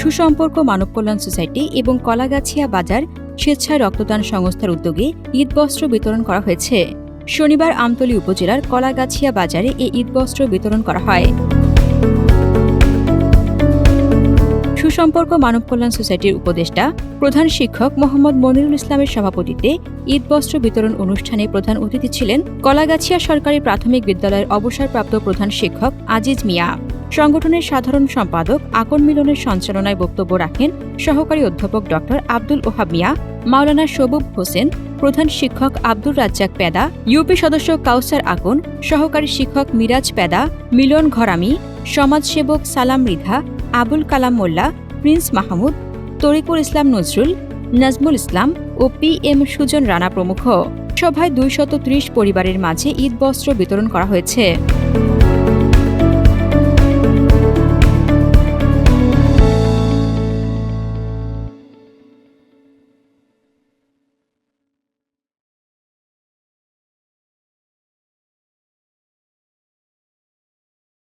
সুসম্পর্ক মানব কল্যাণ সোসাইটি এবং কলাগাছিয়া বাজার স্বেচ্ছায় রক্তদান সংস্থার উদ্যোগে ঈদ বস্ত্র বিতরণ করা হয়েছে। শনিবার আমতলী উপজেলার কলাগাছিয়া বাজারে এই ঈদ বস্ত্র বিতরণ করা হয়। সুসম্পর্ক মানব কল্যাণ সোসাইটির উপদেষ্টা, প্রধান শিক্ষক মোহাম্মদ মনিরুল ইসলামের সভাপতিত্বে ঈদ বস্ত্র বিতরণ অনুষ্ঠানে প্রধান অতিথি ছিলেন কলাগাছিয়া সরকারি প্রাথমিক বিদ্যালয়ের অবসরপ্রাপ্ত প্রধান শিক্ষক আজিজ মিয়া। সংগঠনের সাধারণ সম্পাদক আকন মিলনের সঞ্চালনায় বক্তব্য রাখেন সহকারী অধ্যাপক ড. আব্দুল ওহাব মিয়া, মাওলানা সবুব হোসেন, প্রধান শিক্ষক আব্দুর রাজ্জাক পেদা, ইউপি সদস্য কাউসার আকন, সহকারী শিক্ষক মিরাজ পেদা, মিলন ঘরামি, সমাজসেবক সালাম রিধা, আবুল কালাম মোল্লা, প্রিন্স মাহমুদ, তরিকুল ইসলাম নজরুল, নাজমুল ইসলাম ও পি এম সুজন রানা প্রমুখ। সভায় দুইশত পরিবারের মাঝে ঈদ বস্ত্র বিতরণ করা হয়েছে।